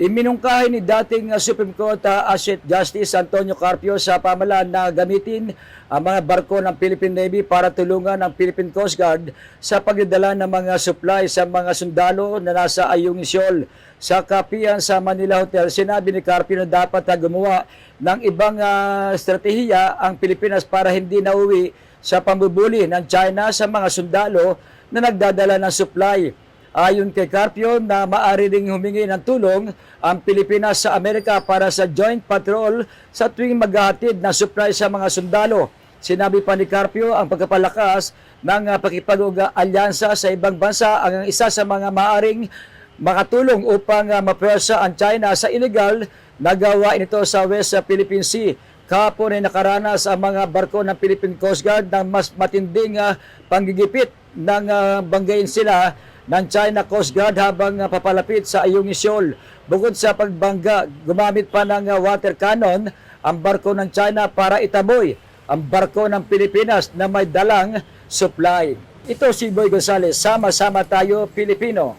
Iminungkahi ni dating uh, Supreme Court uh, Asset Justice Antonio Carpio sa pamalaan na gamitin ang mga barko ng Philippine Navy para tulungan ang Philippine Coast Guard sa pagdadala ng mga supply sa mga sundalo na nasa Ayungin Shoal. Sa kapihan sa Manila Hotel, sinabi ni Carpio na dapat na gumawa ng ibang uh, estratehiya ang Pilipinas para hindi nauwi sa pambubuli ng China sa mga sundalo na nagdadala ng supply. Ayon kay Carpio na maaari ding humingi ng tulong ang Pilipinas sa Amerika para sa joint patrol sa tuwing maghahatid ng supply sa mga sundalo. Sinabi pa ni Carpio ang pagkapalakas ng pakipag-alyansa sa ibang bansa ang isa sa mga maaring makatulong upang uh, mapwersa ang China sa illegal na gawain ito sa West Philippine Sea. Kahapon ay nakaranas ang mga barko ng Philippine Coast Guard ng mas matinding uh, panggigipit ng uh, banggain sila ng China Coast Guard habang uh, papalapit sa Ayungin Shoal. Bukod sa pagbangga, gumamit pa ng uh, water cannon ang barko ng China para itaboy ang barko ng Pilipinas na may dalang supply. Ito si Boy Gonzales, sama-sama tayo Pilipino.